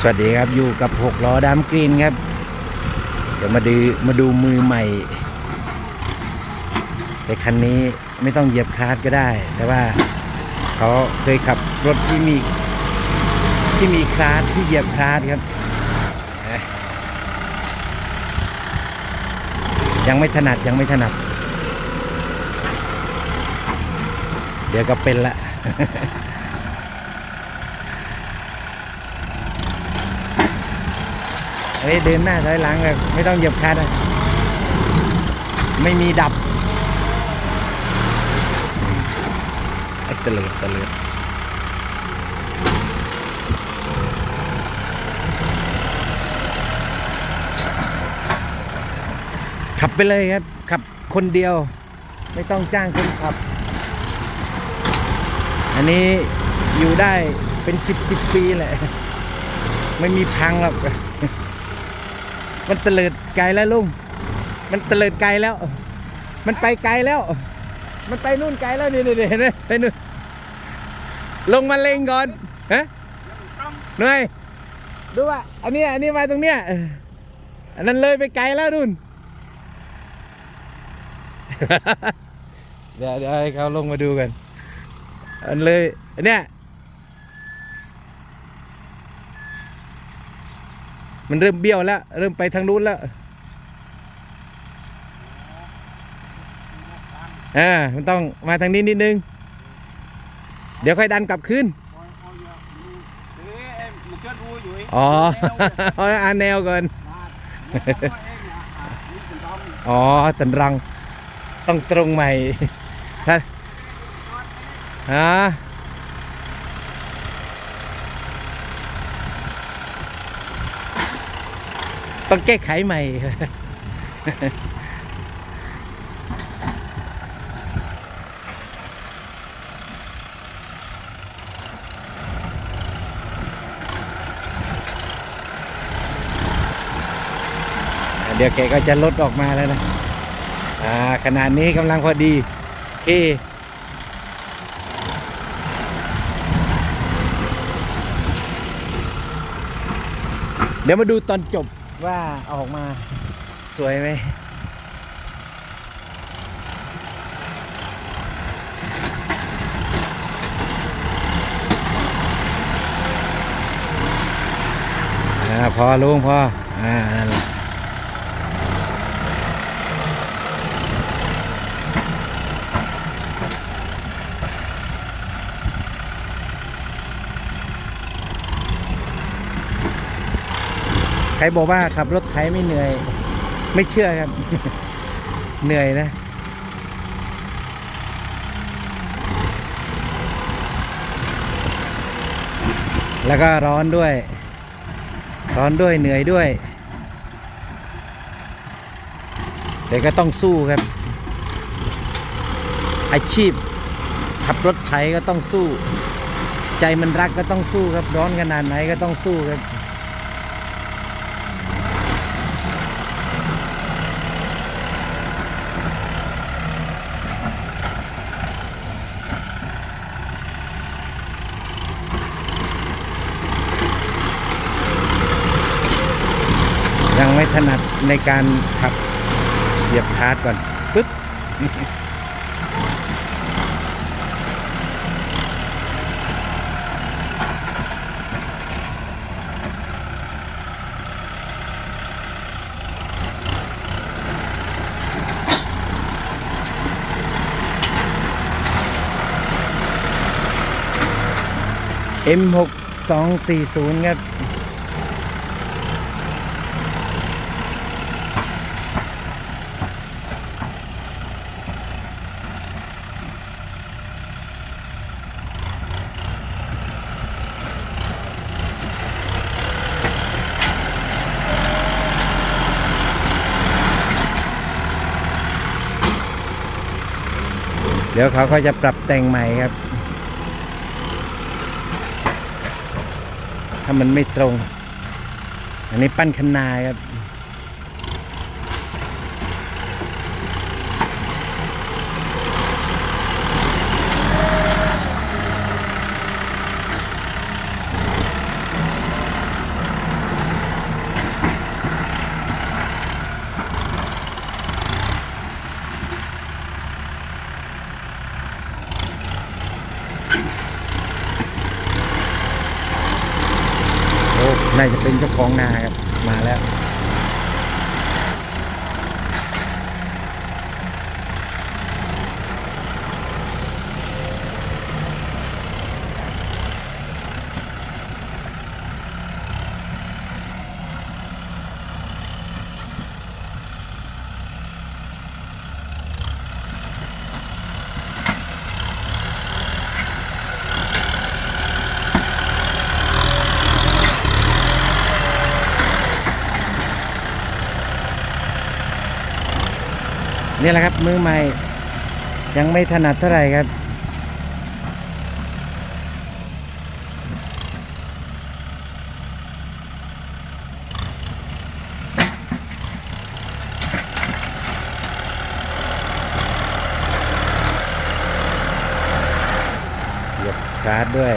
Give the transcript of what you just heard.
สวัสดีครับอยู่กับหกล้อดามกรีนครับ เดี๋ยวมาดูมาดูมือใหม่ แต่คันนี้ไม่ต้องเหยียบคลาสก็ได้ แต่ว่าเขาเคยขับรถที่มีที่มีคลาสที่เหยียบคลาสครับ ยังไม่ถนัดยังไม่ถนัด เดี๋ยวก็เป็นละ ฮ้ยเดินหน้าถอยหลังแบบไม่ต้องเหยียบคลัดอะไม่มีดับไอ้เตลิดเตลิดขับไปเลยครับ ขับคนเดียว ไม่ต้องจ้างคนขับ อันนี้อยู่ได้เป็นสิบสิบปีแหละ ไม่มีพังหรอก มันเตลิดไกลแล้วลุง มันเตลิดไกลแล้ว มันไปไกลแล้ว มันไปนู่นไกลแล้วนี่นี่เห็นไหมไปนู่น ลงมาเล็งก่อนฮะหน่อยดูว่าอันนี้อันนี้มาตรงเนี้ยอันนั้นเลยไปไกลแล้วนู่นเดี๋ยวเดี๋ยวให้เขาลงมาดูกัน อันเลยอันเนี้ย มันเริ่มเบี้ยวแล้ว เริ่มไปทางนู้นแล้วอ่ามันต้องมาทางนี้นิดนึง เดี๋ยวค่อยดันกลับคืนอ๋อเอาอ่านแนวก่อนอ๋อตันรัง ต้องตรงใหม่ถ้าฮะ ต้องแก้ไขใหม่ เดี๋ยวแกก็จะลดออกมาแล้วนะ อ่า ขนาดนี้กำลังพอดีโอเคเดี๋ยวมาดูตอนจบ ว่าออกมาสวยไหมพอลุงพออ่านั่นแหละ ใครบอกว่าขับรถไถไม่เหนื่อย ไม่เชื่อครับ เหนื่อยนะ แล้วก็ร้อนด้วย ร้อนด้วยเหนื่อยด้วย แต่ก็ต้องสู้ครับ อาชีพขับรถไถก็ต้องสู้ ใจมันรักก็ต้องสู้ครับ ร้อนขนาดไหนก็ต้องสู้ครับ ถนัดในการขับเหยียบคาร์ดก่อนปึ๊บ M6 240ครับ เดี๋ยวเขาก็จะปรับแต่งใหม่ครับ ถ้ามันไม่ตรง อันนี้ปั้นคันนาครับ อ น่าจะ เป็นเจ้าของนาครับมาแล้ว นี่แหละครับมือใหม่ ยังไม่ถนัดเท่าไหร่ครับ เหยียบคลาสด้วย